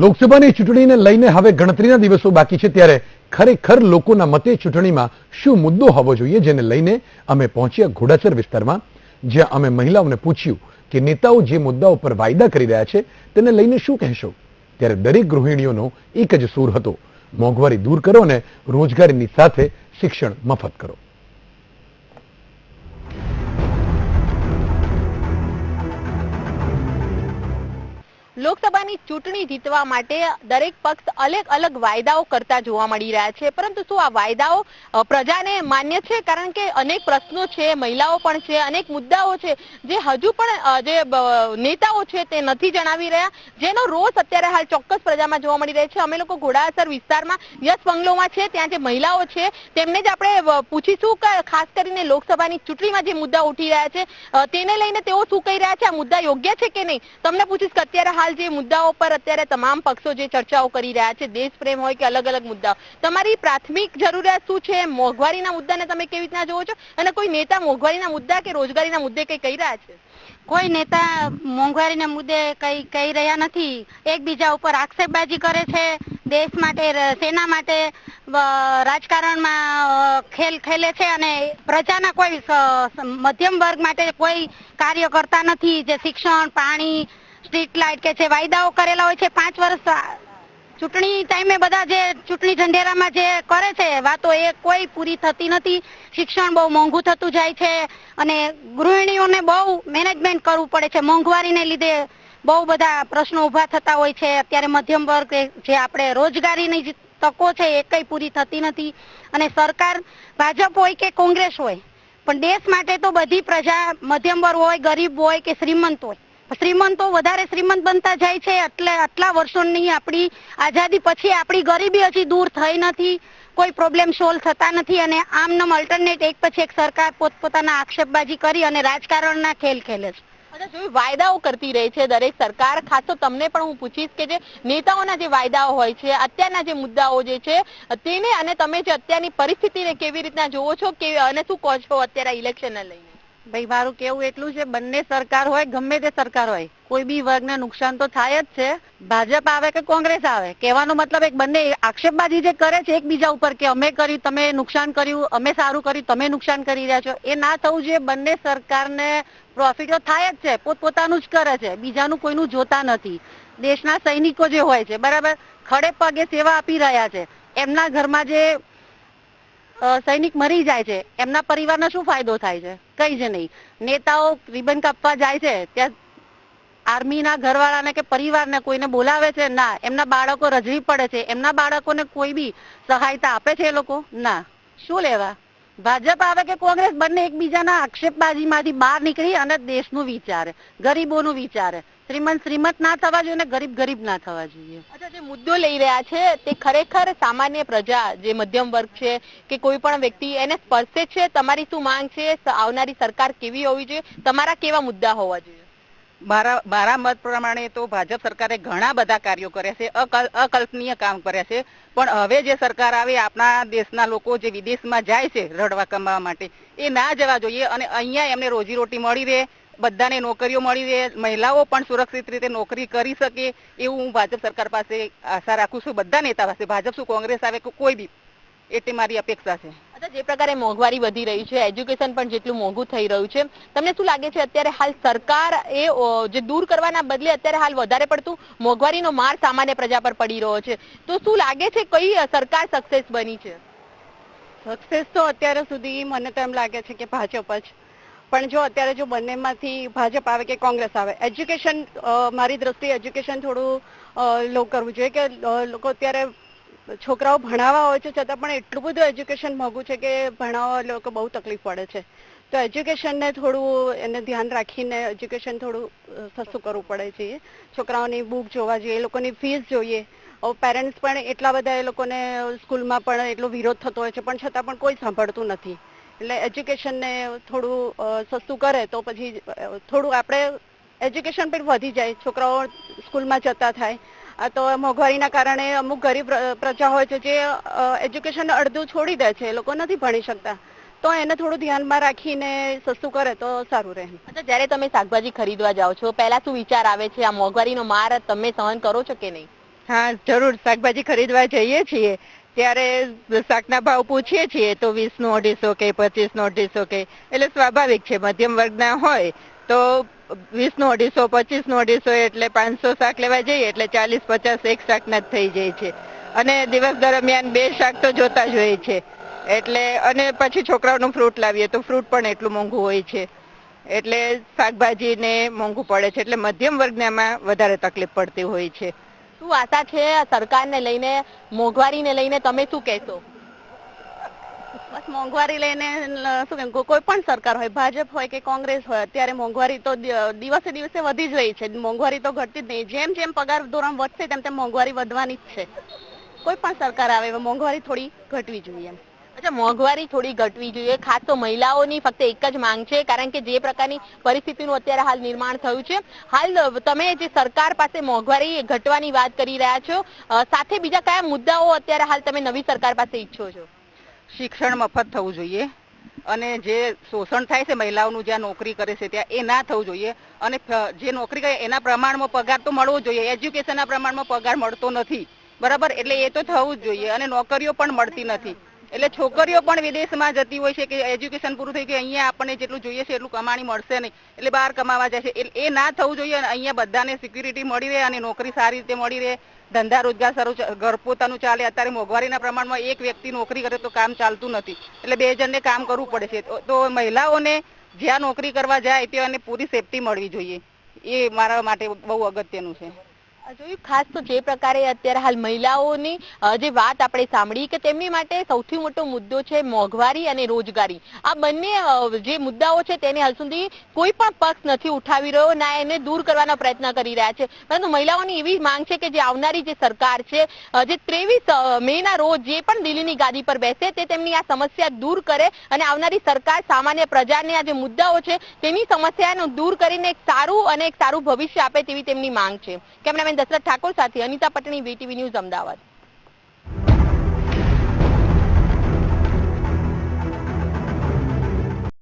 લોકસભાની ચૂંટણીને લઈને હવે ગણતરીના દિવસો બાકી છે ત્યારે ખરેખર લોકોના મતે ચૂંટણીમાં શું મુદ્દો હોવો જોઈએ જેને લઈને અમે પહોંચ્યા ઘોડાસર વિસ્તારમાં, જ્યાં અમે મહિલાઓને પૂછ્યું કે નેતાઓ જે મુદ્દાઓ પર વાયદા કરી રહ્યા છે તેને લઈને શું કહેશો? ત્યારે દરેક ગૃહિણીઓનો એક જ સૂર હતો. મોંઘવારી દૂર કરો અને રોજગારીની સાથે શિક્ષણ મફત કરો. લોકસભાની ચૂંટણી જીતવા માટે દરેક પક્ષ અલગ અલગ વાયદાઓ કરતા જોવા મળી રહ્યા છે. પરંતુ શું આ વાયદાઓ પ્રજાને માન્ય છે? કારણ કે અનેક પ્રશ્નો છે, મહિલાઓ પણ છે, અનેક મુદ્દાઓ છે, જે હજુ પણ જે નેતાઓ છે તે નથી જણાવી રહ્યા. જેનો રોષ અત્યારે હાલ ચોક્કસ પ્રજામાં જોવા મળી રહ્યો છે. અમે લોકો ઘોડાસર વિસ્તારમાં યસ બંગલોમાં છે. ત્યાં જે મહિલાઓ છે, તેમને જ આપણે પૂછીશું કે ખાસ કરીને લોકસભાની ચૂંટણીમાં જે મુદ્દા ઉઠી રહ્યા છે તેને લઈને તેઓ શું કહી રહ્યા છે? આ મુદ્દા યોગ્ય છે કે નહીં? તમને પૂછીશ કે અત્યારે હાલ જે મુદ્દાઓ પર અત્યારે તમામ પક્ષો જે ચર્ચાઓ કરી રહ્યા છે દેશ પ્રેમ હોય કે અલગ અલગ મુદ્દાઓ, તમારી પ્રાથમિક જરૂરિયાત શું છે? મોંઘવારીના મુદ્દાને તમે કેવી રીતના જોવો છો? અને કોઈ નેતા મોંઘવારીના મુદ્દા કે રોજગારીના મુદ્દે કઈ કહી રહ્યા છે? કોઈ નેતા મોંઘવારીના મુદ્દે કઈ કહી રહ્યા નથી. એકબીજા ઉપર આક્ષેપબાજી કરે છે, દેશ માટે, સેના માટે રાજકારણમાં ખેલ ખેલે છે અને પ્રજાના કોઈ મધ્યમ વર્ગ માટે કોઈ કાર્ય કરતા નથી. જે શિક્ષણ, પાણી સ્ટ્રીટ લાઇટ કે છે વાયદાઓ કરેલા હોય છે, પાંચ વર્ષ ચૂંટણી ટાઈમે બધા જે ચૂંટણી ઢંઢેરામાં જે કરે છે, વાતો એ કોઈ પૂરી થતી નથી. શિક્ષણ બહુ મોંઘું થતું જાય છે અને ગૃહિણીઓને બહુ મેનેજમેન્ટ કરવું પડે છે. મોંઘવારીને લીધે બહુ બધા પ્રશ્નો ઊભા થતા હોય છે. અત્યારે મધ્યમ વર્ગ જે આપણે રોજગારીની તકો છે એ કઈ પૂરી થતી નથી અને સરકાર ભાજપ હોય કે કોંગ્રેસ હોય, પણ દેશ માટે તો બધી પ્રજા મધ્યમ વર્ગ હોય, ગરીબ હોય કે શ્રીમંત હોય. શ્રીમંતો વધારે શ્રીમંત બનતા જાય છે એટલે આટલા વર્ષોની આપણી આઝાદી પછી આપણી ગરીબી હજી દૂર થઈ નથી, કોઈ પ્રોબ્લેમ સોલ્વ થતા નથી અને આમનામ અલ્ટરનેટ એક પછી એક સરકાર પોતપોતાના આક્ષેપબાજી કરી અને રાજકારણના ખેલ ખેલે છે. જોયું વાયદાઓ કરતી રહે છે દરેક સરકાર, ખાસ તો તમને પણ હું પૂછીશ કે જે નેતાઓના જે વાયદાઓ હોય છે, અત્યારના જે મુદ્દાઓ જે છે, તેને અને તમે જે અત્યારની પરિસ્થિતિને કેવી રીતના જોવો છો કે અને શું કહો છો અત્યારે ઇલેક્શનને લઈને? ભાઈ, મારું કેવું એટલું છે, બંને સરકાર હોય, ગમે તે સરકાર હોય, કોઈ બી વર્ગને નુકસાન તો થાય જ છે. ભાજપ આવે કે કોંગ્રેસ આવે? કહેવાનો મતલબ એક બંને આક્ષેપબાજી જે કરે છે એકબીજા ઉપર કે અમે કર્યું, તમે નુકસાન કર્યું, અમે સારું કર્યું, તમે નુકસાન કરી રહ્યા છો, એ ના થવું જોઈએ. બંને સરકારને પ્રોફિટ તો થાય જ છે, પોતપોતાનું જ કરે છે, બીજાનું કોઈનું જોતા નથી. દેશના સૈનિકો જે હોય છે, બરાબર? ખડે પગે સેવા આપી રહ્યા છે. એમના ઘરમાં જે સૈનિક મરી જાય છે. એમના પરિવારને શું ફાયદો થાય છે? કઈ જ નહીં. નેતાઓ રિબન કાપવા જાય છે. ત્યાં આર્મીના ઘરવાળાને કે પરિવારને કોઈને બોલાવે છે? ના. એમના બાળકો રજવી પડે છે. એમના બાળકોને કોઈ બી સહાયતા આપે છે એ લોકો? ના. શું લેવા? ભાજપ આવે કે કોંગ્રેસ? બંને એકબીજાના આક્ષેપબાજીમાંથી બહાર નીકળી અને દેશનું વિચારે, ગરીબોનું વિચારે. શ્રીમંત શ્રીમંત ના થવા જોઈએ અને ગરીબ ગરીબ ના થવા જોઈએ. અચ્છા જે મુદ્દો લઈ રહ્યા છે તે ખરેખર સામાન્ય પ્રજા જે મધ્યમ વર્ગ છે કે કોઈ પણ વ્યક્તિ એને સ્પર્શે છે તમારી શું માંગ છે? આવનારી સરકાર કેવી હોવી જોઈએ? તમારા કેવા મુદ્દા હોવા જોઈએ? મારા મારા મત પ્રમાણે તો ભાજપ સરકારે ઘણા બધા કાર્યો કર્યા છે અકલ્પનીય કામ કર્યા છે. પણ હવે જે સરકાર આવે આપણા દેશના લોકો જે વિદેશમાં જાય છે રડવા કમાવા માટે એ ના જવા જોઈએ અને અહીંયા એમને રોજીરોટી મળી રહે બધાને નોકરીઓ મળી રહે મહિલાઓ પણ સુરક્ષિત રીતે નોકરી કરી શકે એવું હું ભાજપ સરકાર પાસે આશા રાખું છું. બધા નેતા પાસે ભાજપ શું કોંગ્રેસ આવે કે કોઈ બી એટલે મારી અપેક્ષા છે. અચ્છા જે પ્રકારે મોંઘવારી વધી રહી છે એજ્યુકેશન પણ જેટલું મોંઘું થઈ રહ્યું છે તમને શું લાગે છે અત્યારે હાલ સરકાર એ જે દૂર કરવાના બદલે અત્યારે હાલ વધારે પડતું મોંઘવારીનો માર સામાન્ય પ્રજા પર પડી રહ્યો છે? તો શું લાગે છે કઈ સરકાર સક્સેસ બની છે? સક્સેસ તો અત્યાર સુધી મને તો એમ લાગે છે કે ભાજપ જ પણ જો અત્યારે જો બંનેમાંથી ભાજપ આવે કે કોંગ્રેસ આવે એજ્યુકેશન મારી દ્રષ્ટિએ એજ્યુકેશન થોડું લો કરવું જોઈએ કે લોકો અત્યારે છોકરાઓ ભણાવવા હોય છે છતાં પણ એટલું બધું એજ્યુકેશન મોંઘું છે કે ભણાવવા લોકો બહુ તકલીફ પડે છે. તો એજ્યુકેશનને થોડું એને ધ્યાન રાખીને એજ્યુકેશન થોડું સસ્તું કરવું પડે છે. છોકરાઓની બુક જોવા જોઈએ, એ લોકોની ફીસ જોઈએ. પેરેન્ટ્સ પણ એટલા બધા એ લોકોને સ્કૂલમાં પણ એટલો વિરોધ થતો હોય છે, પણ છતાં પણ કોઈ સાંભળતું નથી. એટલે એજ્યુકેશનને થોડું સસ્તું કરે તો પછી થોડું આપણે એજ્યુકેશન પણ વધી જાય. છોકરાઓ સ્કૂલમાં જતા થાય. આ તો મોંઘવારીના કારણે અમુક ગરીબ પ્રજા હોય છે જે એજ્યુકેશન અડધું છોડી દે છે. એ લોકો નથી ભણી શકતા. તો એને થોડું ધ્યાનમાં રાખીને સસ્તું કરે તો સારું રહે. અચ્છા જ્યારે તમે શાકભાજી ખરીદવા જાઓ છો પહેલા શું વિચાર આવે છે? આ મોંઘવારીનો માર તમે સહન કરો છો કે નહીં? હા જરૂર. શાકભાજી ખરીદવા જઈએ છીએ. ત્યારે શાકના ભાવ પૂછીએ છીએ તો વીસનું અઢીસો કે પચીસનું અઢીસો કે, એટલે સ્વાભાવિક છે, મધ્યમ વર્ગના હોય તો વીસનું અઢીસો પચીસનું અઢીસો એટલે પાંચસો શાક લેવા જઈએ, એટલે ચાલીસ, પચાસ એક શાકના જ થઈ જાય છે. અને દિવસ દરમિયાન બે શાક તો જોતા જ હોય છે. એટલે, અને પછી છોકરાઓનું ફ્રૂટ લાવીએ તો ફ્રૂટ પણ એટલું મોંઘું હોય છે. એટલે શાકભાજીને મોંઘું પડે છે, એટલે મધ્યમ વર્ગનામાં વધારે તકલીફ પડતી હોય છે. શું આશા છે સરકારને લઈને, મોંઘવારીને લઈને તમે શું કહેશો? બસ મોંઘવારી લઈને શું કેમ, કોઈ પણ સરકાર હોય, ભાજપ હોય કે કોંગ્રેસ હોય, અત્યારે મોંઘવારી તો દિવસે દિવસે વધી જ રહી છે. મોંઘવારી તો ઘટતી જ નહીં. જેમ જેમ પગાર ધોરણ વધશે, તેમ તેમ મોંઘવારી વધવાની જ છે. કોઈ પણ સરકાર આવે મોંઘવારી થોડી ઘટવી જોઈએ એમ. મોંઘવારી થોડી ઘટવી જોઈએ. ખાસ તો મહિલાઓની ફક્ત એક જ માંગ છે, કારણ કે જે પ્રકારની પરિસ્થિતિનું અત્યારે હાલ નિર્માણ થયું છે. હાલ તમે જે સરકાર પાસે મોંઘવારી ઘટવાની વાત કરી રહ્યા છો સાથે બીજા કયા મુદ્દાઓ અત્યારે હાલ તમે નવી સરકાર પાસે ઈચ્છો છો? શિક્ષણ મફત થવું જોઈએ અને જે શોષણ થાય છે મહિલાઓનું, જ્યાં નોકરી કરે છે ત્યાં, એ ના થવું જોઈએ. અને જે નોકરી કરે, એના પ્રમાણમાં પગાર તો મળવો જોઈએ. એજ્યુકેશનના પ્રમાણમાં પગાર મળતો નથી. બરાબર? એટલે એ તો થવું જ જોઈએ અને નોકરીઓ પણ મળતી નથી. એટલે છોકરીઓ પણ વિદેશમાં જતી હોય છે કે એજ્યુકેશન પૂરું થઈ ગયું, અહીંયા આપણને જેટલું જોઈએ છે એટલું કમાણી મળશે નહીં. એટલે બહાર કમાવા જાય છે. એ ના થવું જોઈએ અને અહીંયા બધાને સિક્યુરિટી મળી રહે અને નોકરી સારી રીતે મળી રહે. ધંધા રોજગાર સારું ઘર પોતાનું ચાલે. અત્યારે મોંઘવારીના પ્રમાણમાં એક વ્યક્તિ નોકરી કરે તો કામ ચાલતું નથી. એટલે બે જણને કામ કરવું પડે છે. તો- મહિલાઓને જ્યાં નોકરી કરવા જાય ત્યાં પૂરી સેફટી મળવી જોઈએ. એ મારા માટે બહુ અગત્યનું છે. જોયું? ખાસ તો જે પ્રકારે અત્યારે હાલ મહિલાઓની જે વાત આપણે સાંભળી કે તેમની માટે સૌથી મોટો મુદ્દો છે મોંઘવારી અને રોજગારી. આ બંને જે મુદ્દાઓ છે તેને હાલ સુધી કોઈ પણ પક્ષ નથી ઉઠાવી રહ્યો, ના એને દૂર કરવાનો પ્રયત્ન કરી રહ્યા છે. પરંતુ મહિલાઓની એવી માંગ છે કે જે આવનારી જે સરકાર છે જે ત્રેવીસ મે ના રોજ જે પણ દિલ્હીની ગાદી પર બેસે તે તેમની આ સમસ્યા દૂર કરે અને આવનારી સરકાર સામાન્ય પ્રજાને આ જે મુદ્દાઓ છે તેની સમસ્યાનો દૂર કરીને એક સારું અને એક સારું ભવિષ્ય આપે તેવી તેમની માંગ છે. કેમેરામેન દશરથ ઠાકોર સાથે અનિતા પટણી વીટીવી ન્યૂઝ અમદાવાદ.